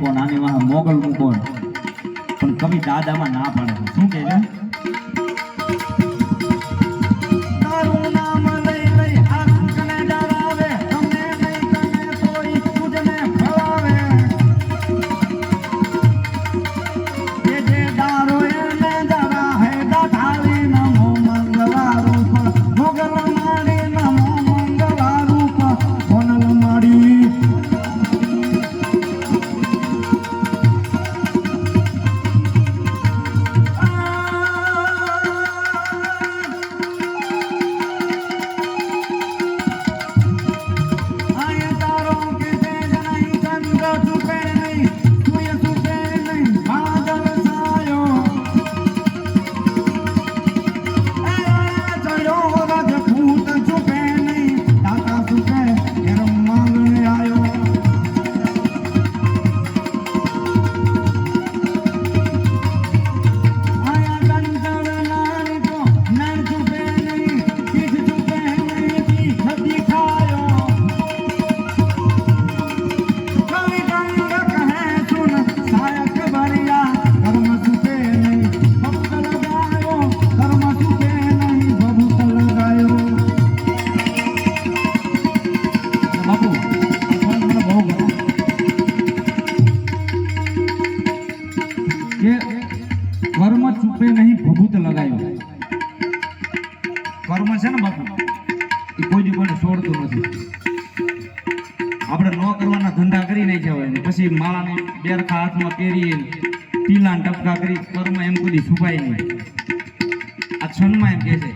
કોણ આની વાહ મોગલ મૂકો. પણ કવિ દાદામાં ના પાડે. શું કે છે? આપણને છોડતું નથી. આપણે ન કરવાના ધંધા કરી નહીં જવાય પછી માળાને બેરખા હાથમાં પહેરીએ પીલા ટપકા કરી કરમાં એમ કદી છુપાય નહીં. આ છનમાં એમ કહે છે